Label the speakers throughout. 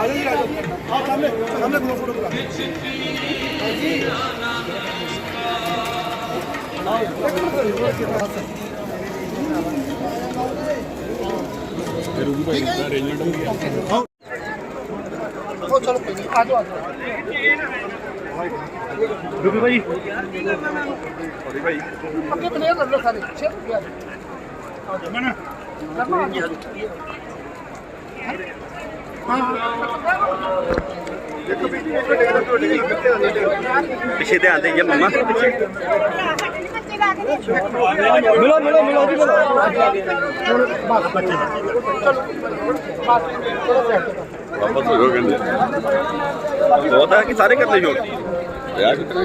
Speaker 1: ਆ ਜਾਓ ਜੀ। ਆ ਜਾਓ ਆ ਸਾਹਮਣੇ ਸਾਹਮਣੇ ਗਰੁੱਪ ਫੋਟੋ ਕਰਾ ਉਹ ਚਲੋ ਕੋਈ ਨਹੀਂ ਆ ਜਾਓ ਆ ਜਾਓ
Speaker 2: ਰੁਕੀ ਭਾਈ
Speaker 1: ਅੱਗੇ ਪਲੇਅਰ ਕਰ ਲਓ ਸਾਰੇ ਛੇ ਗਿਆ
Speaker 2: ਮਨ
Speaker 1: ਕਰਨਾ ਆ ਗਿਆ
Speaker 2: ਪਿੱਛੇ ਧਿਆਨ ਦੇ ਜੇ ਮਮਾ।
Speaker 1: ਮਿਲੋ ਮਿਲੋ ਮਿਲੋ ਜੀ ਮਿਲੋ। ਹੁਣ ਬਸ ਬੱਚੇ ਚਲੋ ਬਸ ਚਲੋ
Speaker 2: ਵਾਪਸ ਹੋ ਗਏ ਬਹੁਤ ਹੈ ਕਿ ਸਾਰੇ ਕਰਦੇ ਛੋੜ ਵਿਆਹ ਕਿਤਨਾ?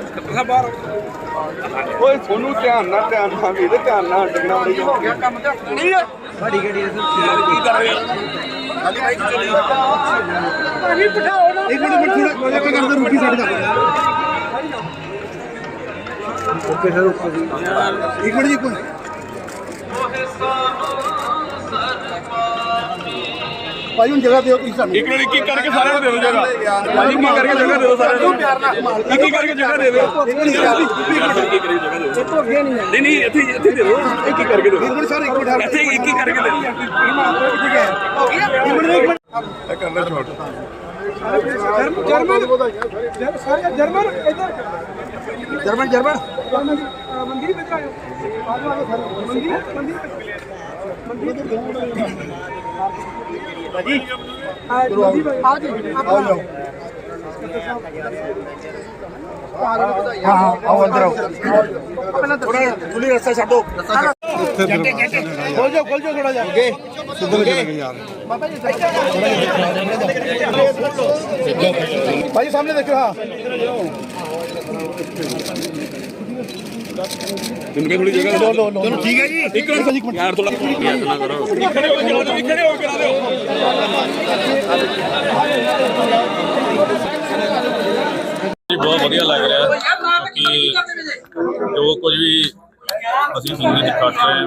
Speaker 2: ਭਾਜੀ ਭਾਜੀ ਓਏ ਸੋਨੂੰ ਧਿਆਨ ਨਾਲ ਧਿਆਨ ਨਾਲ ਵੀਰੇ ਧਿਆਨ ਨਾਲ ਡਿੱਗਣਾ ਬੜੀ
Speaker 1: ਹੋ ਗਿਆ? ਕੰਮ ਤੇ ਨਹੀਂ ਹੈ? ਪਾਣੀ ਬਿਠਾਓ ਨਾ ਇੱਕ ਮਿੰਟ ਮਿੰਟ ਥੋੜਾ ਇੱਕ ਗੱਲ ਰੁਕੀ ਸਾਡੇ ਦਾ ਓਕੇ ਸਰ ਓਕੇ। ਇੱਕ ਮਿੰਟ ਜੀ ਕੋਈ ਭਾਈ ਹੁਣ ਜਗ੍ਹਾ ਦਿਓ ਤੁਸੀਂ ਸਾਨੂੰ।
Speaker 2: ਇੱਕ ਮਿੰਟ ਕੀ ਕਰਕੇ ਸਾਰਿਆਂ ਨੂੰ ਦੇ ਦਿਓ ਜਗ੍ਹਾ। ਭਾਜੀ ਕੀ ਕਰਕੇ ਜਗ੍ਹਾ ਦੇ ਦਿਓ ਸਾਰਿਆਂ ਨੂੰ।
Speaker 1: ਪਿਆਰ ਨਾਲ ਕਮਾਲ
Speaker 2: ਇੱਕ ਹੀ ਕਰਕੇ ਜਗ੍ਹਾ ਦੇ ਦਿਓ।
Speaker 1: ਇੱਕ ਮਿੰਟ ਯਾਰ
Speaker 2: ਕੀ ਕਰਕੇ ਜਗ੍ਹਾ ਦੇ ਦਿਓ।
Speaker 1: ਇੱਥੋਂ ਅੱਗੇ ਨਹੀਂ
Speaker 2: ਨਹੀਂ ਨਹੀਂ ਇੱਥੇ ਇੱਥੇ ਦੇ ਦਿਓ। ਇੱਕ ਹੀ ਕਰਕੇ ਦਿਓ।
Speaker 1: ਇੱਕ ਮਿੰਟ ਸਰ ਇੱਕ ਮਿੰਟ
Speaker 2: ਇੱਥੇ ਇੱਕ ਹੀ ਕਰਕੇ ਦੇ ਦਿਓ।
Speaker 1: ਇੱਕ ਮਿੰਟ ਇੱਕ ਮਿੰਟ
Speaker 2: ਛੋੜ
Speaker 1: ਜਰਮਨ ਜਰਮਨ। ਜਰਮਨ ਇੱਧਰ। German German. ਮੰਦਿਰ ਵਿੱਚ ਆਇਓ। ਸਰ। ਮੰਦਿਰ ਮੰਦਿਰ ਭਾਜੀ ਆ ਜੀ ਆਓ ਜਾਓ ਹਾਂ ਆਓ ਅੰਦਰ ਆਓ ਥੋੜਾ ਖੁੱਲੀ ਰਸਤਾ ਛੱਡੋ ਖੋਲ ਜਾਓ ਖੋਲ ਜਾਓ ਥੋੜਾ ਜਿਹਾ ਅੱਗੇ ਸਿੱਧੇ ਚਲੇ ਯਾਰ ਬਾਬਾ ਜੀ ਭਾਈ ਸਾਹਮਣੇ ਦੇਖੋ ਹਾਂ
Speaker 2: ਮੈਨੂੰ ਥੋੜੀ ਜਗ੍ਹਾ
Speaker 1: ਲੋ ਲੋ ਲੋ ਠੀਕ ਹੈ ਜੀ।
Speaker 2: ਇੱਕ ਮਿੰਟ। ਯਾਰ ਥੋੜਾ ਯਾਰ ਨਾ ਕਰੋ ਖੜੇ ਹੋ ਕੇ ਕਰਾ। ਦਿਓ ਖੜੇ ਹੋ ਕੇ ਕਰਾ ਦਿਓ
Speaker 3: ਜੀ ਬਹੁਤ ਵਧੀਆ ਲੱਗ ਰਿਹਾ ਕਿ ਜੋ ਕੁਝ ਵੀ ਅਸੀਂ ਜ਼ਿੰਦਗੀ 'ਚ ਕੱਟ ਰਹੇ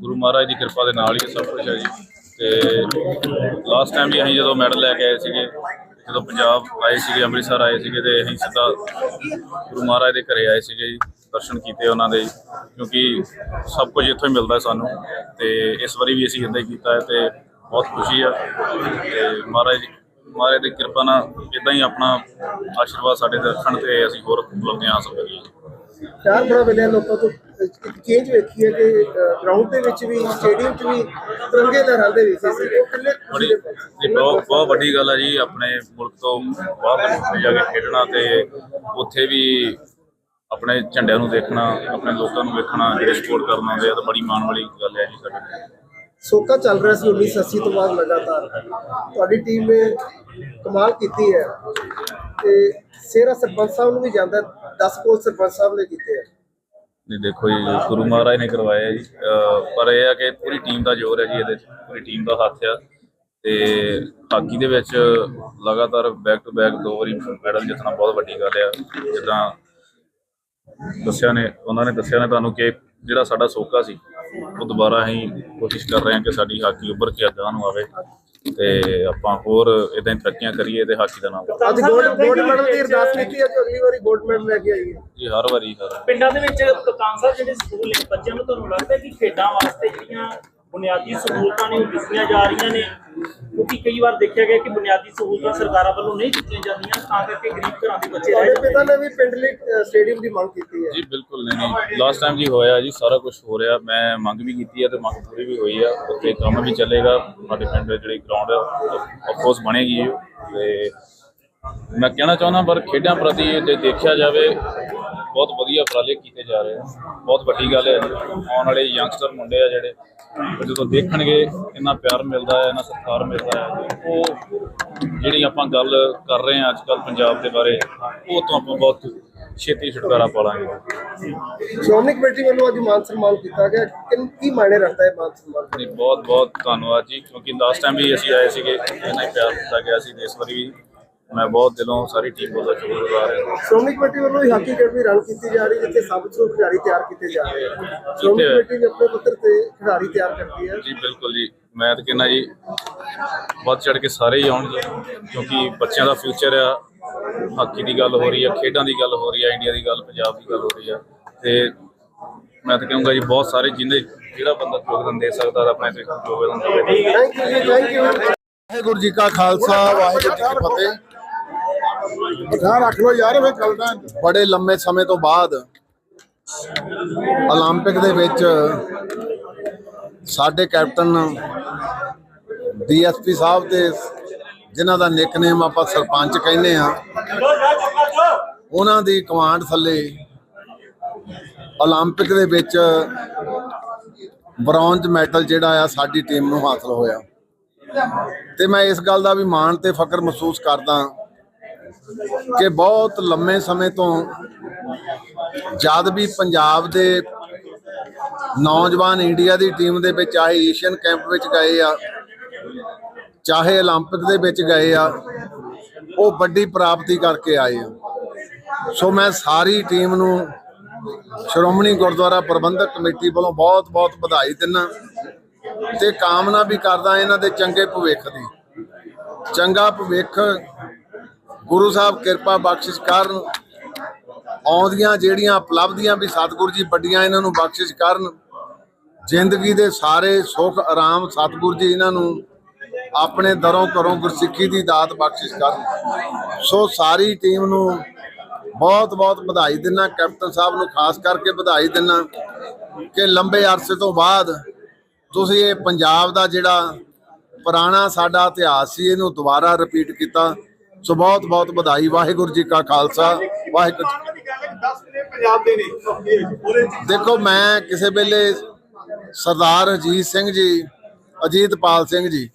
Speaker 3: ਗੁਰੂ ਮਹਾਰਾਜ ਦੀ ਕਿਰਪਾ ਦੇ ਨਾਲ ਹੀ ਸਭ ਕੁਝ ਹੈ ਜੀ। ਤੇ ਲਾਸਟ ਟਾਈਮ ਵੀ ਅਸੀਂ ਜਦੋਂ ਮੈਡਲ ਲੈ ਕੇ ਆਏ ਸੀਗੇ ਜਦੋਂ ਪੰਜਾਬ ਆਏ ਸੀਗੇ ਅੰਮ੍ਰਿਤਸਰ ਆਏ ਸੀਗੇ ਤੇ ਅਸੀਂ ਸਿੱਧਾ ਗੁਰੂ ਮਹਾਰਾਜ ਦੇ ਘਰੇ ਆਏ ਸੀਗੇ ਜੀ। ਦਰਸ਼ਨ ਕੀਤੇ ਉਹਨਾਂ ਦੇ ਕਿਉਂਕਿ ਸਭ ਕੁਝ ਇੱਥੋਂ ਹੀ ਮਿਲਦਾ ਸਾਨੂੰ ਤੇ ਇਸ ਵਾਰੀ ਵੀ ਅਸੀਂ ਇੱਦਾਂ ਹੀ ਕੀਤਾ ਹੈ ਤੇ ਬਹੁਤ ਖੁਸ਼ੀ ਆ ਤੇ ਮਹਾਰਾਜ ਮਹਾਰਾਜ ਦੀ ਕਿਰਪਾ ਨਾਲ ਇਦਾਂ ਹੀ ਆਪਣਾ ਆਸ਼ੀਰਵਾਦ ਸਾਡੇ ਰੱਖਣ ਤੇ ਅਸੀਂ ਹੋਰ ਉਪਲਬਧੀਆਂ ਹਾਸਲ ਕਰੀਏ।
Speaker 1: ਚਾਰ ਬੜਾ ਵੇਲੇ ਲੋਕਾਂ ਤੋਂ। ਇੱਕ ਚੇਂਜ ਵੇਖੀ ਹੈ ਕਿ ਗਰਾਊਂਡ ਦੇ ਵਿੱਚ ਵੀ ਸਟੇਡੀਅਮ 'ਚ ਵੀ ਤਿਰੰਗੇ ਲਹਿਰਾਉਂਦੇ ਵੀ ਸੀ। ਉਹ ਕਿੰਨੇ
Speaker 3: ਬੜੀ ਇਹ ਬਹੁਤ ਬਹੁਤ ਵੱਡੀ ਗੱਲ ਹੈ ਜੀ। ਆਪਣੇ ਮੁਲਕ ਤੋਂ ਬਾਹਰ ਜਾ ਕੇ ਖੇਡਣਾ ਤੇ ਉੱਥੇ ਵੀ ਆਪਣੇ ਝੰਡਿਆਂ ਨੂੰ ਦੇਖਣਾ ਆਪਣੇ ਲੋਕਾਂ ਨੂੰ ਵੇਖਣਾ ਜਿਹੜੇ ਸਪੋਰਟ ਕਰਨ ਆਉਂਦੇ ਆ ਤਾਂ ਬੜੀ ਮਾਣ ਵਾਲੀ ਗੱਲ ਹੈ ਜੀ ਸਾਡੇ ਲਈ।
Speaker 1: ਸੋਕਾ ਚੱਲ ਰਿਹਾ ਸੀ 1980 ਤੋਂ ਬਾਅਦ ਲਗਾਤਾਰ। ਤੁਹਾਡੀ ਟੀਮ ਨੇ ਕਮਾਲ ਕੀਤੀ ਹੈ। ਤੇ ਸੇਰਾ ਸਰਪੰਚ ਸਾਹਿਬ ਨੂੰ ਵੀ ਜਾਂਦਾ 10 ਕੋਲ ਸਰਪੰਚ ਸਾਹਿਬ ਨੇ ਕੀਤੇ ਹੈ
Speaker 3: ਨਹੀਂ ਦੇਖੋ ਜੀ ਗੁਰੂ ਮਹਾਰਾਜ ਨੇ ਕਰਵਾਇਆ ਜੀ। ਪਰ ਇਹ ਆ ਕਿ ਪੂਰੀ ਟੀਮ ਦਾ ਜ਼ੋਰ ਹੈ ਜੀ ਇਹਦੇ ਪੂਰੀ ਟੀਮ ਦਾ ਹੱਥ ਆ। ਤੇ ਹਾਕੀ ਦੇ ਵਿੱਚ ਲਗਾਤਾਰ ਬੈਕ ਟੂ ਬੈਕ ਦੋ ਵਾਰੀ ਮੈਡਲ ਜਿੱਤਣਾ ਬਹੁਤ ਵੱਡੀ ਗੱਲ ਆ। ਜਿੱਦਾਂ ਦੱਸਿਆ ਨੇ ਉਹਨਾਂ ਨੇ ਦੱਸਿਆ ਨੇ ਤੁਹਾਨੂੰ ਕਿ ਜਿਹੜਾ ਸਾਡਾ ਸੋਕਾ ਸੀ ਉਹ ਦੁਬਾਰਾ ਅਸੀਂ ਕੋਸ਼ਿਸ਼ ਕਰ ਰਹੇ ਹਾਂ ਕਿ ਸਾਡੀ ਹਾਕੀ ਉੱਭਰ ਕੇ ਅੱਗੇ ਨੂੰ ਆਵੇ ਤੇ ਆਪਾਂ ਹੋਰ ਇਦਾਂ ਹੀ ਤਰੱਕੀਆਂ ਕਰੀਏ ਤੇ ਹਾਕੀ ਦਾ ਨਾਮ।
Speaker 1: ਅੱਜ ਗੋਲਡ ਗੋਲਡ ਮੈਡਲ ਦੀ ਅਰਦਾਸ ਕੀਤੀ ਹੈ ਕਿ ਅਗਲੀ ਵਾਰੀ ਗੋਲਡ ਮੈਡਲ ਲੈ ਕੇ ਆਈਏ।
Speaker 3: ਜੀ ਹਰ ਵਾਰੀ ਹਰ
Speaker 4: ਪਿੰਡਾਂ ਦੇ ਵਿੱਚ ਕਪਤਾਨ ਸਾਹਿਬ ਜਿਹੜੇ ਸਕੂਲ ਨੇ ਬੱਚਿਆਂ ਨੂੰ ਤੁਹਾਨੂੰ ਲੱਗਦਾ ਕਿ ਖੇਡਾਂ ਵਾਸਤੇ ਜਿਹੜੀਆਂ ਬੁਨਿਆਦੀ ਸਹੂਲਤਾਂ ਨੇ ਉਹ ਦਿੱਤੀਆਂ ਜਾ ਰਹੀਆਂ ਨੇ। ਕਿਉਂਕਿ ਕਈ ਵਾਰ ਦੇਖਿਆ ਗਿਆ ਕਿ ਬੁਨਿਆਦੀ ਸਹੂਲਤਾਂ ਸਰਕਾਰਾਂ ਵੱਲੋਂ ਨਹੀਂ ਦਿੱਤੀਆਂ ਜਾਂਦੀਆਂ ਤਾਂ ਕਰਕੇ ਗਰੀਬ ਘਰਾਂ ਦੇ ਬੱਚੇ ਰਹਿ ਜਾਂਦੇ
Speaker 1: ਪਿਤਾ ਨੇ ਵੀ ਪਿੰਡ ਲਈ ਅ, ਸਟੇਡੀਅਮ ਦੀ ਮੰਗ ਕੀਤੀ ਹੈ।
Speaker 3: ਜੀ ਬਿਲਕੁਲ ਨਹੀਂ ਨਹੀਂ। ਲਾਸਟ ਟਾਈਮ ਜੀ ਹੋਇਆ ਜੀ ਸਾਰਾ ਕੁਝ ਹੋ ਰਿਹਾ। ਮੈਂ ਮੰਗ ਵੀ ਕੀਤੀ ਹੈ ਤੇ ਮੰਗ ਪੂਰੀ ਵੀ ਹੋਈ ਆ ਉੱਥੇ ਕੰਮ ਵੀ ਚੱਲੇਗਾ। ਸਾਡੇ ਪਿੰਡ ਦੇ ਜਿਹੜੀ ਗਰਾਊਂਡ ਹੈ ਅਫਕੋਰਸ ਬਣੇਗੀ। ਤੇ ਮੈਂ ਕਹਿਣਾ ਚਾਹੁੰਦਾ ਪਰ ਖੇਡਾਂ ਪ੍ਰਤੀ ਜੇ ਦੇਖਿਆ ਜਾਵੇ ਬਹੁਤ ਵਧੀਆ ਉਪਰਾਲੇ ਕੀਤੇ ਜਾ ਰਹੇ ਆ। ਬਹੁਤ ਵੱਡੀ ਗੱਲ ਹੈ ਆਉਣ ਵਾਲੇ ਯੰਗਸਟਰ ਮੁੰਡੇ ਆ ਜਿਹੜੇ ਜਦੋਂ ਦੇਖਣਗੇ ਇੰਨਾ ਪਿਆਰ ਮਿਲਦਾ ਹੈ ਇੰਨਾ ਸਤਿਕਾਰ ਮਿਲਦਾ ਹੈ ਉਹ ਜਿਹੜੀ ਆਪਾਂ ਗੱਲ ਕਰ ਰਹੇ ਹਾਂ ਅੱਜ ਕੱਲ ਪੰਜਾਬ ਦੇ ਬਾਰੇ ਉਹ ਤੋਂ ਆਪਾਂ ਬਹੁਤ ਛੇਤੀ ਛੁਟਕਾਰਾ ਪਾ ਲਾਂਗੇ
Speaker 1: ਸ਼੍ਰੋਮਣੀ ਕਮੇਟੀ ਵੱਲੋਂ ਅੱਜ ਮਾਨ ਸਨਮਾਨ ਕੀਤਾ ਗਿਆ। ਕਿਨ ਕੀ ਮਾਇਨੇ ਰੱਖਦਾ ਹੈ ਮਾਨ ਸਨਮਾਨ?
Speaker 3: ਬਹੁਤ ਬਹੁਤ ਧੰਨਵਾਦ ਜੀ ਕਿਉਂਕਿ ਲਾਸਟ ਟਾਈਮ ਵੀ ਅਸੀਂ ਆਏ ਸੀਗੇ ਇਹਨਾਂ ਹੀ ਪਿਆਰ ਦਿੱਤਾ ਗਿਆ ਸੀ ਇਸ ਵਾਰੀ ਵੀ ਮੈਂ ਬਹੁਤ ਦਿਲੋਂ ਸਾਰੀ ਟੀਮ ਵੱਲੋਂ ਸ਼ੁਕਰਗੁਜ਼ਾਰ ਹਾਂ।
Speaker 1: ਸ਼੍ਰੋਮਣੀ ਕਮੇਟੀ ਵੱਲੋਂ ਹਾਕੀ ਅਕੈਡਮੀ ਰਨ ਕੀਤੀ ਜਾ ਰਹੀ ਜਿੱਥੇ ਸਭ ਤੋਂ ਖਿਡਾਰੀ ਤਿਆਰ ਕੀਤੇ ਜਾ ਰਹੇ ਹਨ। ਸ਼੍ਰੋਮਣੀ। ਕਮੇਟੀ ਵੀ ਆਪਣੇ ਪੱਧਰ ਤੇ ਖਿਡਾਰੀ ਤਿਆਰ ਕਰਦੀ ਹੈ।
Speaker 3: ਜੀ ਬਿਲਕੁਲ ਜੀ। ਮੈਂ ਤਾਂ ਕਹਿੰਦਾ ਜੀ ਵੱਧ ਚੜ ਕੇ ਸਾਰੇ ਹੀ ਆਉਣ ਜੀ ਕਿਉਂਕਿ ਬੱਚਿਆਂ ਦਾ ਫਿਊਚਰ ਆ। ਹਾਕੀ ਦੀ ਗੱਲ ਹੋ ਰਹੀ ਆ ਖੇਡਾਂ ਦੀ ਗੱਲ ਹੋ ਰਹੀ ਆ ਇੰਡੀਆ ਦੀ ਗੱਲ ਪੰਜਾਬ ਦੀ ਗੱਲ ਹੋ ਰਹੀ ਆ ਤੇ ਮੈਂ ਤਾਂ ਕਹੂੰਗਾ ਜੀ ਬਹੁਤ ਸਾਰੇ ਜਿੰਨੇ ਜਿਹੜਾ ਬੰਦਾ ਯੋਗਦਾਨ ਦੇ ਸਕਦਾ ਆਪਣੇ ਤੇ ਯੋਗਦਾਨ ਦੇਵੇ।
Speaker 1: ਥੈਂਕ ਯੂ ਜੀ ਥੈਂਕ ਯੂ
Speaker 5: ਵਾਹਿਗੁਰੂ ਜੀ ਕਾ ਖਾਲਸਾ ਵਾਹਿਗੁਰੂ ਜੀ ਕੀ ਫਤਿਹ।
Speaker 6: ਧਿਆਨ ਰੱਖ ਲਓ ਯਾਰ ਫੇ ਚੱਲਦਾ
Speaker 5: ਬੜੇ ਲੰਮੇ ਸਮੇਂ ਤੋਂ ਬਾਅਦ 올림픽 ਦੇ ਵਿੱਚ ਸਾਡੇ ਕੈਪਟਨ ਡੀਐਸਪੀ ਸਾਹਿਬ ਤੇ ਜਿਨ੍ਹਾਂ ਦਾ ਨਿਕਨੇਮ ਆਪਾਂ ਸਰਪੰਚ ਕਹਿੰਦੇ ਆ ਉਹਨਾਂ ਦੀ ਕਮਾਂਡ ਥੱਲੇ 올림픽 ਦੇ ਵਿੱਚ ਬ੍ਰੌਂਜ਼ ਮੈਡਲ ਜਿਹੜਾ ਆ ਸਾਡੀ ਟੀਮ ਨੂੰ ਹਾਸਲ ਹੋਇਆ ਤੇ ਮੈਂ ਇਸ ਗੱਲ ਦਾ ਵੀ ਮਾਣ ਤੇ ਫਖਰ ਮਹਿਸੂਸ ਕਰਦਾ ਕਿ ਬਹੁਤ ਲੰਮੇ ਸਮੇਂ ਤੋਂ ਜਦ ਵੀ ਪੰਜਾਬ ਦੇ ਨੌਜਵਾਨ ਇੰਡੀਆ ਦੀ ਟੀਮ ਦੇ ਵਿੱਚ ਆਏ ਏਸ਼ੀਅਨ ਕੈਂਪ ਵਿੱਚ ਗਏ ਆ ਚਾਹੇ 올림픽 ਦੇ ਵਿੱਚ ਗਏ ਆ ਉਹ ਵੱਡੀ ਪ੍ਰਾਪਤੀ ਕਰਕੇ ਆਏ ਆ ਸੋ ਮੈਂ ਸਾਰੀ ਟੀਮ ਨੂੰ ਸ਼੍ਰੋਮਣੀ ਗੁਰਦੁਆਰਾ ਪ੍ਰਬੰਧਕ ਕਮੇਟੀ ਵੱਲੋਂ ਬਹੁਤ-ਬਹੁਤ ਵਧਾਈ ਦਿੰਦਾ ਤੇ ਕਾਮਨਾ ਵੀ ਕਰਦਾ ਇਹਨਾਂ ਦੇ ਚੰਗੇ ਭਵਿੱਖ ਦੀ ਚੰਗਾ ਭਵਿੱਖ ਗੁਰੂ ਸਾਹਿਬ ਕਿਰਪਾ ਬਖਸ਼ਿਸ਼ ਕਰਨ, ਆਉਂਦੀਆਂ ਜਿਹੜੀਆਂ ਉਪਲਬਧੀਆਂ ਵੀ ਸਤਿਗੁਰੂ ਜੀ ਵੱਡੀਆਂ ਇਹਨਾਂ ਨੂੰ ਬਖਸ਼ਿਸ਼ ਕਰਨ, ਜ਼ਿੰਦਗੀ ਦੇ ਸਾਰੇ ਸੁੱਖ ਆਰਾਮ ਸਤਿਗੁਰੂ ਜੀ ਇਹਨਾਂ ਨੂੰ ਆਪਣੇ ਦਰੋਂ ਘਰੋਂ ਗੁਰਸਿੱਖੀ ਦੀ ਦਾਤ ਬਖਸ਼ਿਸ਼ ਕਰਨ। ਸੋ ਸਾਰੀ ਟੀਮ ਨੂੰ ਬਹੁਤ ਬਹੁਤ ਵਧਾਈ ਦਿੰਨਾ, ਕੈਪਟਨ ਸਾਹਿਬ ਨੂੰ ਖਾਸ ਕਰਕੇ ਵਧਾਈ ਦਿੰਨਾ ਕਿ ਲੰਬੇ ਅਰਸੇ ਤੋਂ ਬਾਅਦ ਤੁਸੀਂ ਇਹ ਪੰਜਾਬ ਦਾ ਜਿਹੜਾ ਪੁਰਾਣਾ ਸਾਡਾ ਇਤਿਹਾਸ ਸੀ, ਇਹਨੂੰ ਦੁਬਾਰਾ ਰਿਪੀਟ ਕੀਤਾ। ਸੋ ਬਹੁਤ ਬਹੁਤ ਵਧਾਈ ਵਾਹਿਗੁਰੂ ਜੀ ਕਾ ਖਾਲਸਾ ਵਾਹਿਗੁਰੂ ਜੀ ਕੀ
Speaker 6: ਦੀ ਗੱਲ ਹੈ ਕਿ 10 ਦਿਨ ਪੰਜਾਬ ਦੇ ਨੇ। ਪੂਰੇ
Speaker 5: ਦੇਖੋ ਮੈਂ ਕਿਸੇ ਵੇਲੇ ਸਰਦਾਰ ਅਜੀਤ ਸਿੰਘ ਜੀ ਅਜੀਤਪਾਲ ਸਿੰਘ ਜੀ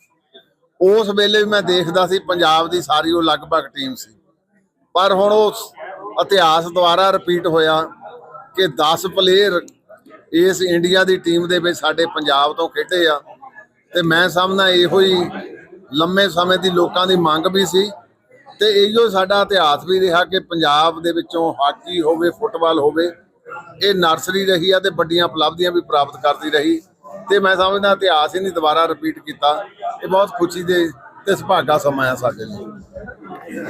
Speaker 5: ਉਸ ਵੇਲੇ ਵੀ ਮੈਂ ਦੇਖਦਾ ਸੀ ਪੰਜਾਬ ਦੀ ਸਾਰੀ ਉਹ ਲਗਭਗ ਟੀਮ ਸੀ। ਪਰ ਹੁਣ ਉਹ ਇਤਿਹਾਸ ਦੁਬਾਰਾ ਰਿਪੀਟ ਹੋਇਆ ਕਿ 10 ਪਲੇਅਰ ਇਸ ਇੰਡੀਆ ਦੀ ਟੀਮ ਦੇ ਵਿੱਚ ਸਾਡੇ ਪੰਜਾਬ ਤੋਂ ਖੇਡੇ ਆ। ਤੇ ਮੈਂ ਸਮਝਦਾ ਇਹੋ ਹੀ ਲੰਮੇ ਸਮੇਂ ਦੀ ਲੋਕਾਂ ਦੀ ਮੰਗ ਵੀ ਸੀ ਤੇ ਇਹੋ ਸਾਡਾ ਇਤਿਹਾਸ ਵੀ ਰਿਹਾ ਕਿ ਪੰਜਾਬ ਦੇ ਵਿੱਚੋਂ ਹਾਕੀ ਹੋਵੇ, ਫੁੱਟਬਾਲ ਹੋਵੇ, ਇਹ ਨਰਸਰੀ ਰਹੀ ਆ ਤੇ ਵੱਡੀਆਂ ਉਪਲਬਧੀਆਂ ਵੀ ਪ੍ਰਾਪਤ ਕਰਦੀ ਰਹੀ। ਤੇ ਮੈਂ ਸਮਝਦਾ ਇਤਿਹਾਸ ਹੀ ਨਹੀਂ ਦੁਬਾਰਾ ਰਿਪੀਟ ਕੀਤਾ। ਇਹ ਬਹੁਤ ਖੁਸ਼ੀ ਦੇ ਤੇ ਸੁਭਾਗਾ ਸਮਾਂ ਆ ਸਾਡੇ ਲਈ।